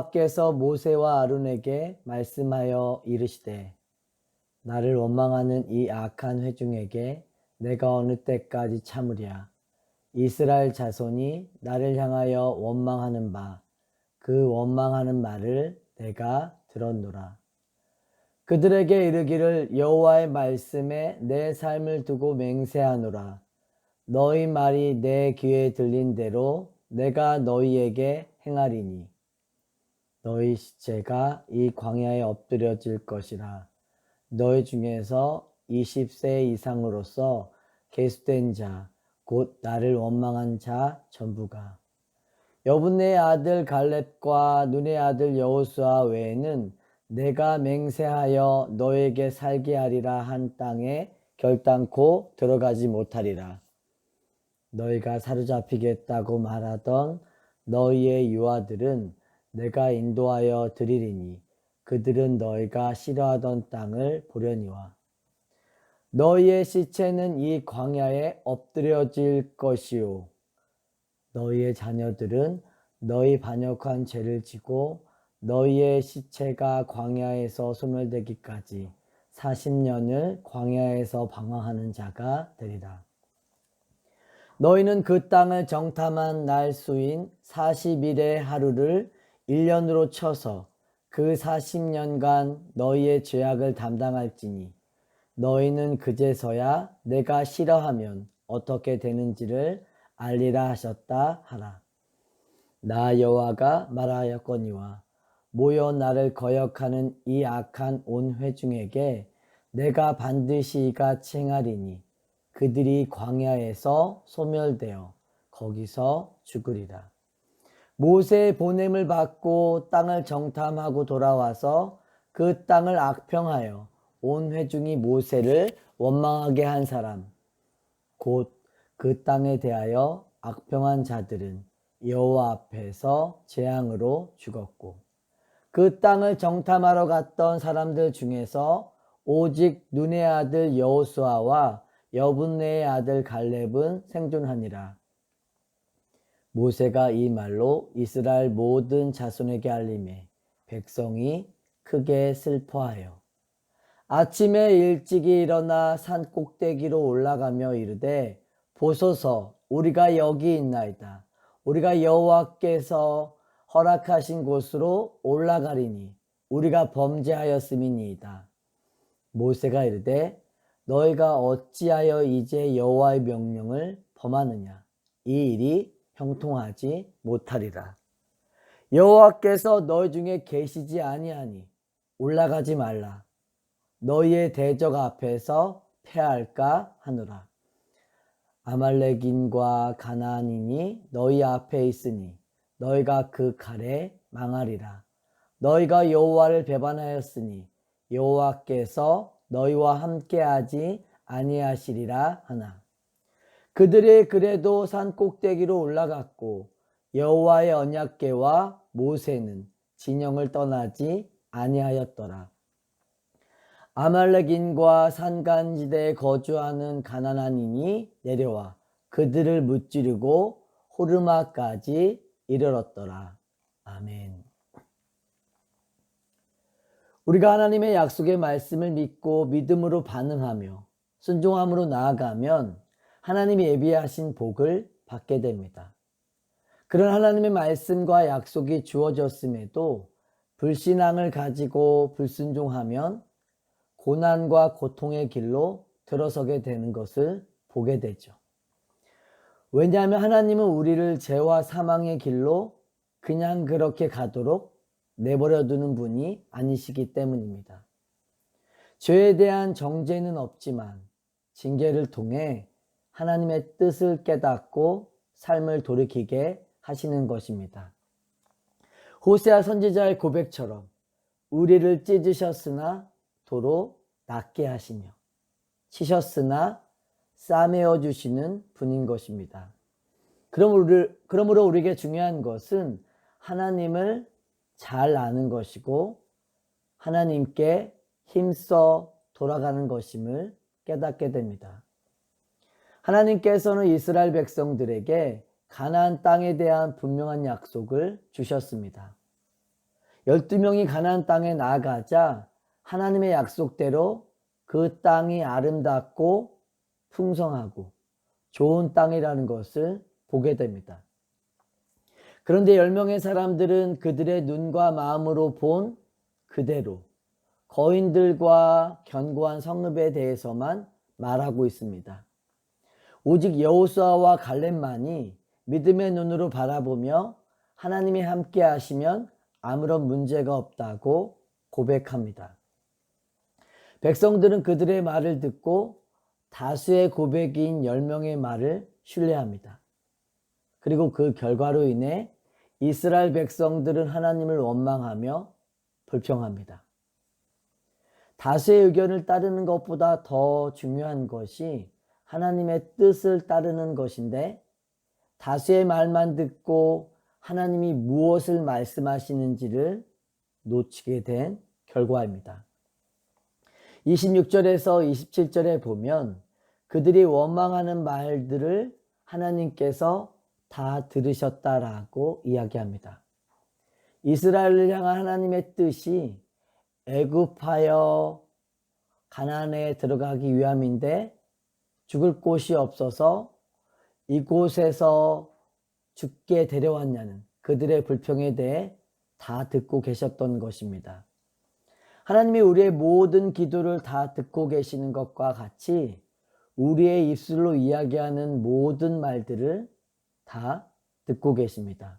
여호와께서 모세와 아론에게 말씀하여 이르시되 나를 원망하는 이 악한 회중에게 내가 어느 때까지 참으랴. 이스라엘 자손이 나를 향하여 원망하는 바 그 원망하는 말을 내가 들었노라. 그들에게 이르기를 여호와의 말씀에 내 삶을 두고 맹세하노라. 너희 말이 내 귀에 들린 대로 내가 너희에게 행하리니 너희 시체가 이 광야에 엎드려질 것이라. 너희 중에서 20세 이상으로서 계수된 자 곧 나를 원망한 자 전부가. 여분의 아들 갈렙과 눈의 아들 여호수아 외에는 내가 맹세하여 너에게 살게 하리라 한 땅에 결단코 들어가지 못하리라. 너희가 사로잡히겠다고 말하던 너희의 유아들은 내가 인도하여 드리리니 그들은 너희가 싫어하던 땅을 보려니와 너희의 시체는 이 광야에 엎드려질 것이요 너희의 자녀들은 너희 반역한 죄를 지고 너희의 시체가 광야에서 소멸되기까지 40년을 광야에서 방황하는 자가 되리라. 너희는 그 땅을 정탐한 날 수인 40일의 하루를 1년으로 쳐서 그 40년간 너희의 죄악을 담당할지니 너희는 그제서야 내가 싫어하면 어떻게 되는지를 알리라 하셨다 하라. 나 여호와가 말하였거니와 모여 나를 거역하는 이 악한 온 회중에게 내가 반드시 이같이 행하리니 그들이 광야에서 소멸되어 거기서 죽으리라. 모세의 보냄을 받고 땅을 정탐하고 돌아와서 그 땅을 악평하여 온 회중이 모세를 원망하게 한 사람 곧 그 땅에 대하여 악평한 자들은 여호와 앞에서 재앙으로 죽었고 그 땅을 정탐하러 갔던 사람들 중에서 오직 눈의 아들 여호수아와 여분네의 아들 갈렙은 생존하니라. 모세가 이 말로 이스라엘 모든 자손에게 알림해 백성이 크게 슬퍼하여 아침에 일찍이 일어나 산 꼭대기로 올라가며 이르되 보소서 우리가 여기 있나이다. 우리가 여호와께서 허락하신 곳으로 올라가리니 우리가 범죄하였음이니이다. 모세가 이르되 너희가 어찌하여 이제 여호와의 명령을 범하느냐 이 일이 형통하지 못하리라. 여호와께서 너희 중에 계시지 아니하니 올라가지 말라. 너희의 대적 앞에서 패할까 하노라. 아말렉인과 가나안인이 너희 앞에 있으니 너희가 그 칼에 망하리라. 너희가 여호와를 배반하였으니 여호와께서 너희와 함께하지 아니하시리라 하나. 그들이 그래도 산 꼭대기로 올라갔고 여호와의 언약궤와 모세는 진영을 떠나지 아니하였더라. 아말렉인과 산간지대에 거주하는 가나안인이 내려와 그들을 무찌르고 호르마까지 이르렀더라. 아멘. 우리가 하나님의 약속의 말씀을 믿고 믿음으로 반응하며 순종함으로 나아가면 하나님이 예비하신 복을 받게 됩니다. 그런 하나님의 말씀과 약속이 주어졌음에도 불신앙을 가지고 불순종하면 고난과 고통의 길로 들어서게 되는 것을 보게 되죠. 왜냐하면 하나님은 우리를 죄와 사망의 길로 그냥 그렇게 가도록 내버려 두는 분이 아니시기 때문입니다. 죄에 대한 정죄는 없지만 징계를 통해 하나님의 뜻을 깨닫고 삶을 돌이키게 하시는 것입니다. 호세아 선지자의 고백처럼 우리를 찢으셨으나 도로 낫게 하시며 치셨으나 싸매어 주시는 분인 것입니다. 그러므로 우리에게 중요한 것은 하나님을 잘 아는 것이고 하나님께 힘써 돌아가는 것임을 깨닫게 됩니다. 하나님께서는 이스라엘 백성들에게 가나안 땅에 대한 분명한 약속을 주셨습니다. 12명이 가나안 땅에 나아가자 하나님의 약속대로 그 땅이 아름답고 풍성하고 좋은 땅이라는 것을 보게 됩니다. 그런데 10명의 사람들은 그들의 눈과 마음으로 본 그대로 거인들과 견고한 성읍에 대해서만 말하고 있습니다. 오직 여호수아와 갈렙만이 믿음의 눈으로 바라보며 하나님이 함께 하시면 아무런 문제가 없다고 고백합니다. 백성들은 그들의 말을 듣고 다수의 고백인 10명의 말을 신뢰합니다. 그리고 그 결과로 인해 이스라엘 백성들은 하나님을 원망하며 불평합니다. 다수의 의견을 따르는 것보다 더 중요한 것이 하나님의 뜻을 따르는 것인데 다수의 말만 듣고 하나님이 무엇을 말씀하시는지를 놓치게 된 결과입니다. 26절에서 27절에 보면 그들이 원망하는 말들을 하나님께서 다 들으셨다라고 이야기합니다. 이스라엘을 향한 하나님의 뜻이 애굽하여 가나안에 들어가기 위함인데 죽을 곳이 없어서 이곳에서 죽게 데려왔냐는 그들의 불평에 대해 다 듣고 계셨던 것입니다. 하나님이 우리의 모든 기도를 다 듣고 계시는 것과 같이 우리의 입술로 이야기하는 모든 말들을 다 듣고 계십니다.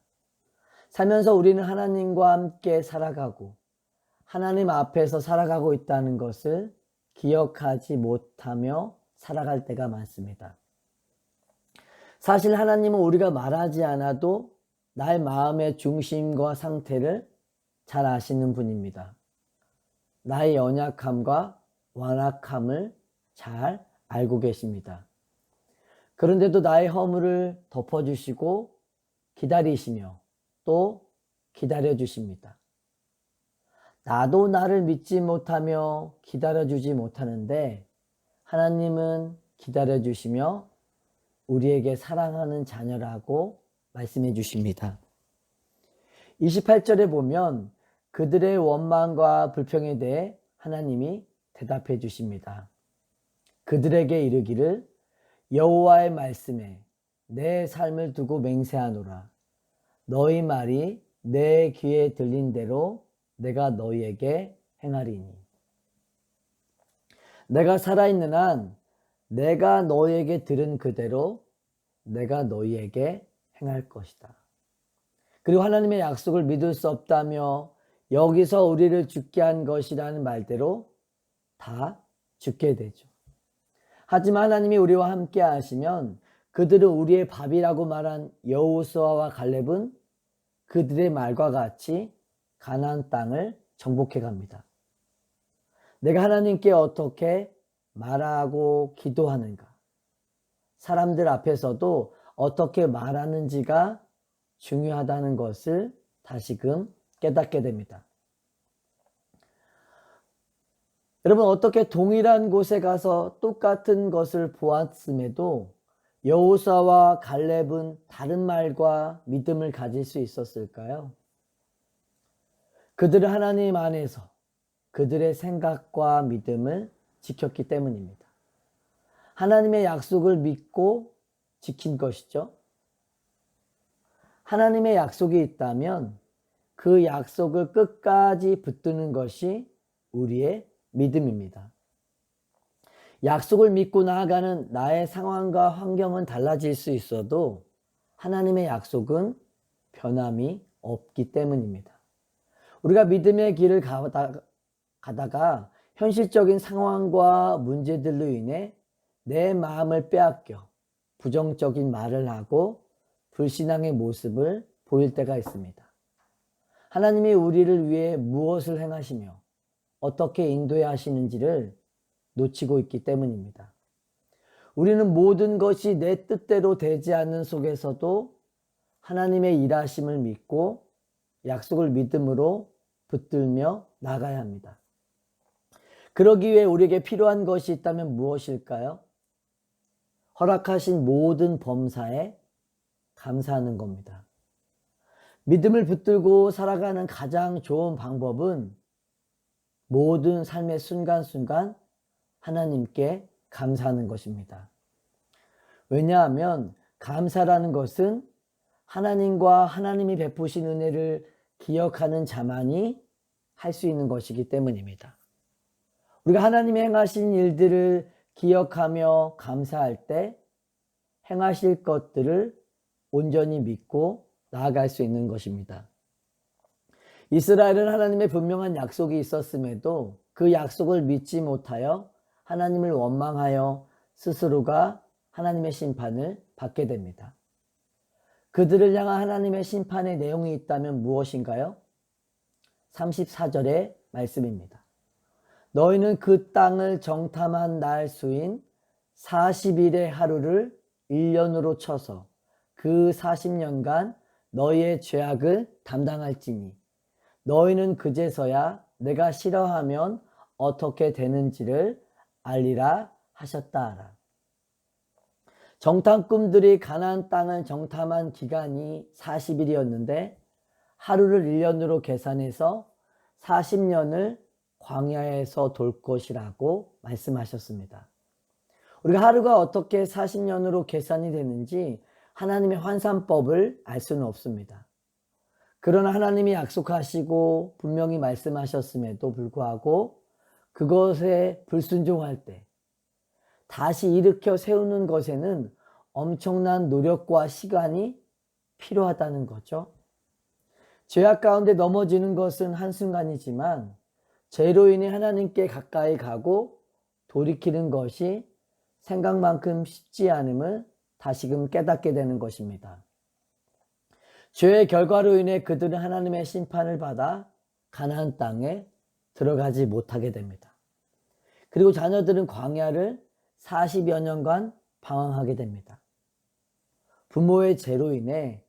살면서 우리는 하나님과 함께 살아가고 하나님 앞에서 살아가고 있다는 것을 기억하지 못하며 살아갈 때가 많습니다. 사실 하나님은 우리가 말하지 않아도 나의 마음의 중심과 상태를 잘 아시는 분입니다. 나의 연약함과 완악함을 잘 알고 계십니다. 그런데도 나의 허물을 덮어주시고 기다리시며 또 기다려주십니다. 나도 나를 믿지 못하며 기다려주지 못하는데 하나님은 기다려 주시며 우리에게 사랑하는 자녀라고 말씀해 주십니다. 28절에 보면 그들의 원망과 불평에 대해 하나님이 대답해 주십니다. 그들에게 이르기를 여호와의 말씀에 내 삶을 두고 맹세하노라. 너희 말이 내 귀에 들린 대로 내가 너희에게 행하리니. 내가 살아있는 한 내가 너희에게 들은 그대로 내가 너희에게 행할 것이다. 그리고 하나님의 약속을 믿을 수 없다며 여기서 우리를 죽게 한 것이라는 말대로 다 죽게 되죠. 하지만 하나님이 우리와 함께 하시면 그들은 우리의 밥이라고 말한 여호수아와 갈렙은 그들의 말과 같이 가나안 땅을 정복해 갑니다. 내가 하나님께 어떻게 말하고 기도하는가? 사람들 앞에서도 어떻게 말하는지가 중요하다는 것을 다시금 깨닫게 됩니다. 여러분 어떻게 동일한 곳에 가서 똑같은 것을 보았음에도 여호사와 갈렙은 다른 말과 믿음을 가질 수 있었을까요? 그들은 하나님 안에서 그들의 생각과 믿음을 지켰기 때문입니다. 하나님의 약속을 믿고 지킨 것이죠. 하나님의 약속이 있다면 그 약속을 끝까지 붙드는 것이 우리의 믿음입니다. 약속을 믿고 나아가는 나의 상황과 환경은 달라질 수 있어도 하나님의 약속은 변함이 없기 때문입니다. 우리가 믿음의 길을 가다 가, 가다가 현실적인 상황과 문제들로 인해 내 마음을 빼앗겨 부정적인 말을 하고 불신앙의 모습을 보일 때가 있습니다. 하나님이 우리를 위해 무엇을 행하시며 어떻게 인도해 하시는지를 놓치고 있기 때문입니다. 우리는 모든 것이 내 뜻대로 되지 않는 속에서도 하나님의 일하심을 믿고 약속을 믿음으로 붙들며 나가야 합니다. 그러기 위해 우리에게 필요한 것이 있다면 무엇일까요? 허락하신 모든 범사에 감사하는 겁니다. 믿음을 붙들고 살아가는 가장 좋은 방법은 모든 삶의 순간순간 하나님께 감사하는 것입니다. 왜냐하면 감사라는 것은 하나님과 하나님이 베푸신 은혜를 기억하는 자만이 할 수 있는 것이기 때문입니다. 우리가 하나님이 행하신 일들을 기억하며 감사할 때 행하실 것들을 온전히 믿고 나아갈 수 있는 것입니다. 이스라엘은 하나님의 분명한 약속이 있었음에도 그 약속을 믿지 못하여 하나님을 원망하여 스스로가 하나님의 심판을 받게 됩니다. 그들을 향한 하나님의 심판의 내용이 있다면 무엇인가요? 34절의 말씀입니다. 너희는 그 땅을 정탐한 날 수인 40일의 하루를 1년으로 쳐서 그 40년간 너희의 죄악을 담당할지니 너희는 그제서야 내가 싫어하면 어떻게 되는지를 알리라 하셨다 하라. 정탐꾼들이 가나안 땅을 정탐한 기간이 40일이었는데 하루를 1년으로 계산해서 40년을 광야에서 돌 것이라고 말씀하셨습니다. 우리가 하루가 어떻게 40년으로 계산이 되는지 하나님의 환산법을 알 수는 없습니다. 그러나 하나님이 약속하시고 분명히 말씀하셨음에도 불구하고 그것에 불순종할 때 다시 일으켜 세우는 것에는 엄청난 노력과 시간이 필요하다는 거죠. 죄악 가운데 넘어지는 것은 한순간이지만 죄로 인해 하나님께 가까이 가고 돌이키는 것이 생각만큼 쉽지 않음을 다시금 깨닫게 되는 것입니다. 죄의 결과로 인해 그들은 하나님의 심판을 받아 가나안 땅에 들어가지 못하게 됩니다. 그리고 자녀들은 광야를 40여 년간 방황하게 됩니다. 부모의 죄로 인해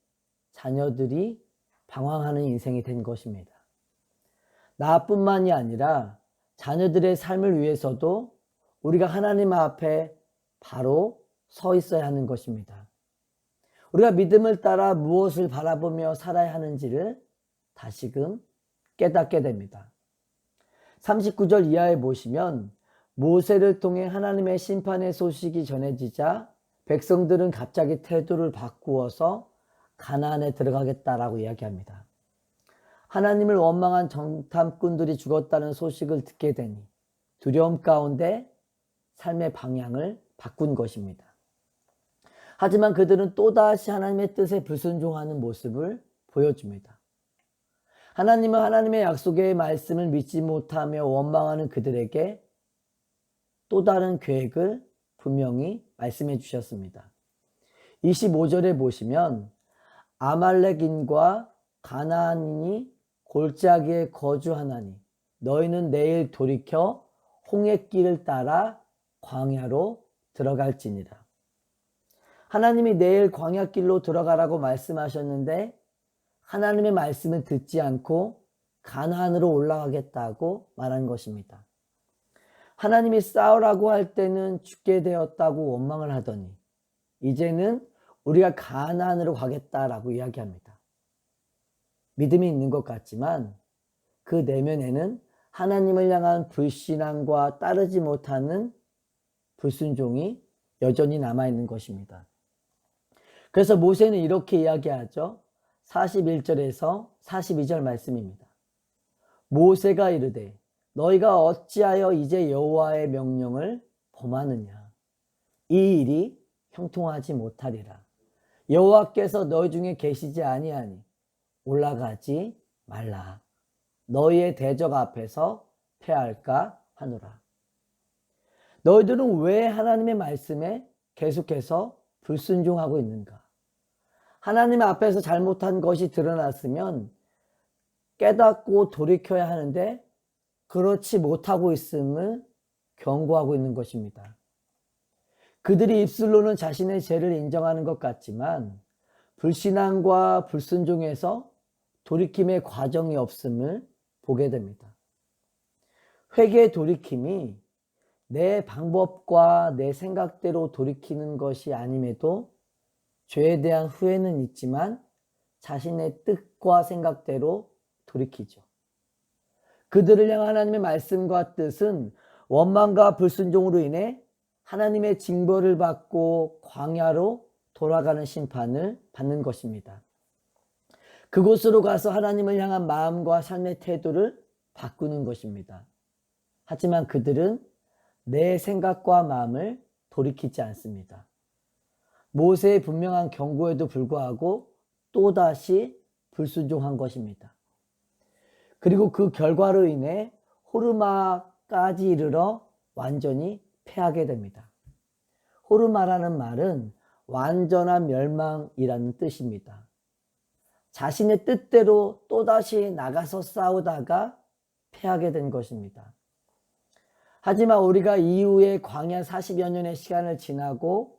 자녀들이 방황하는 인생이 된 것입니다. 나뿐만이 아니라 자녀들의 삶을 위해서도 우리가 하나님 앞에 바로 서 있어야 하는 것입니다. 우리가 믿음을 따라 무엇을 바라보며 살아야 하는지를 다시금 깨닫게 됩니다. 39절 이하에 보시면 모세를 통해 하나님의 심판의 소식이 전해지자 백성들은 갑자기 태도를 바꾸어서 가나안에 들어가겠다라고 이야기합니다. 하나님을 원망한 정탐꾼들이 죽었다는 소식을 듣게 되니 두려움 가운데 삶의 방향을 바꾼 것입니다. 하지만 그들은 또다시 하나님의 뜻에 불순종하는 모습을 보여줍니다. 하나님은 하나님의 약속의 말씀을 믿지 못하며 원망하는 그들에게 또 다른 계획을 분명히 말씀해 주셨습니다. 25절에 보시면 아말렉인과 가나안인이 골짜기에 거주하나니 너희는 내일 돌이켜 홍해길을 따라 광야로 들어갈지니라. 하나님이 내일 광야길로 들어가라고 말씀하셨는데 하나님의 말씀을 듣지 않고 가나안으로 올라가겠다고 말한 것입니다. 하나님이 싸우라고 할 때는 죽게 되었다고 원망을 하더니 이제는 우리가 가나안으로 가겠다라고 이야기합니다. 믿음이 있는 것 같지만 그 내면에는 하나님을 향한 불신앙과 따르지 못하는 불순종이 여전히 남아있는 것입니다. 그래서 모세는 이렇게 이야기하죠. 41절에서 42절 말씀입니다. 모세가 이르되 너희가 어찌하여 이제 여호와의 명령을 범하느냐 이 일이 형통하지 못하리라 여호와께서 너희 중에 계시지 아니하니 올라가지 말라. 너희의 대적 앞에서 패할까 하노라. 너희들은 왜 하나님의 말씀에 계속해서 불순종하고 있는가? 하나님 앞에서 잘못한 것이 드러났으면 깨닫고 돌이켜야 하는데 그렇지 못하고 있음을 경고하고 있는 것입니다. 그들이 입술로는 자신의 죄를 인정하는 것 같지만 불신앙과 불순종에서 돌이킴의 과정이 없음을 보게 됩니다. 회개의 돌이킴이 내 방법과 내 생각대로 돌이키는 것이 아님에도 죄에 대한 후회는 있지만 자신의 뜻과 생각대로 돌이키죠. 그들을 향한 하나님의 말씀과 뜻은 원망과 불순종으로 인해 하나님의 징벌을 받고 광야로 돌아가는 심판을 받는 것입니다. 그곳으로 가서 하나님을 향한 마음과 삶의 태도를 바꾸는 것입니다. 하지만 그들은 내 생각과 마음을 돌이키지 않습니다. 모세의 분명한 경고에도 불구하고 또다시 불순종한 것입니다. 그리고 그 결과로 인해 호르마까지 이르러 완전히 패하게 됩니다. 호르마라는 말은 완전한 멸망이라는 뜻입니다. 자신의 뜻대로 또다시 나가서 싸우다가 패하게 된 것입니다. 하지만 우리가 이후에 광야 40여 년의 시간을 지나고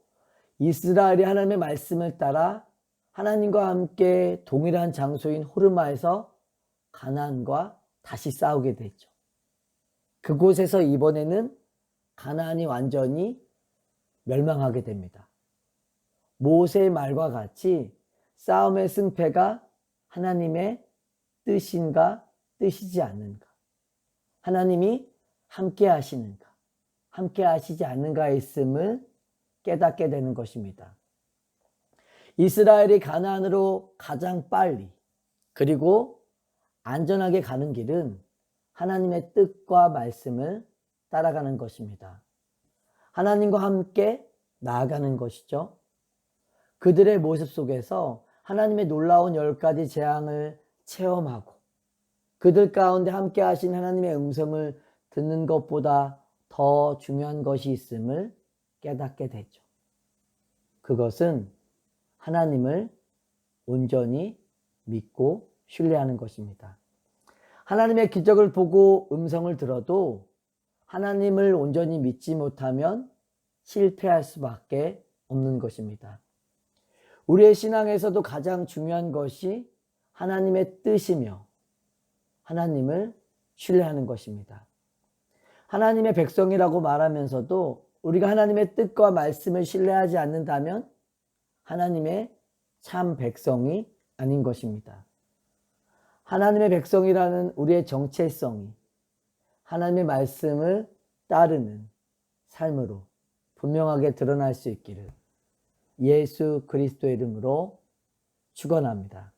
이스라엘이 하나님의 말씀을 따라 하나님과 함께 동일한 장소인 호르마에서 가나안과 다시 싸우게 되죠. 그곳에서 이번에는 가나안이 완전히 멸망하게 됩니다. 모세의 말과 같이 싸움의 승패가 하나님의 뜻인가 뜻이지 않는가. 하나님이 함께 하시는가, 함께 하시지 않는가에 있음을 깨닫게 되는 것입니다. 이스라엘이 가나안으로 가장 빨리 그리고 안전하게 가는 길은 하나님의 뜻과 말씀을 따라가는 것입니다. 하나님과 함께 나아가는 것이죠. 그들의 모습 속에서 하나님의 놀라운 열 가지 재앙을 체험하고 그들 가운데 함께 하신 하나님의 음성을 듣는 것보다 더 중요한 것이 있음을 깨닫게 되죠. 그것은 하나님을 온전히 믿고 신뢰하는 것입니다. 하나님의 기적을 보고 음성을 들어도 하나님을 온전히 믿지 못하면 실패할 수밖에 없는 것입니다. 우리의 신앙에서도 가장 중요한 것이 하나님의 뜻이며 하나님을 신뢰하는 것입니다. 하나님의 백성이라고 말하면서도 우리가 하나님의 뜻과 말씀을 신뢰하지 않는다면 하나님의 참 백성이 아닌 것입니다. 하나님의 백성이라는 우리의 정체성이 하나님의 말씀을 따르는 삶으로 분명하게 드러날 수 있기를 예수 그리스도의 이름으로 축원합니다.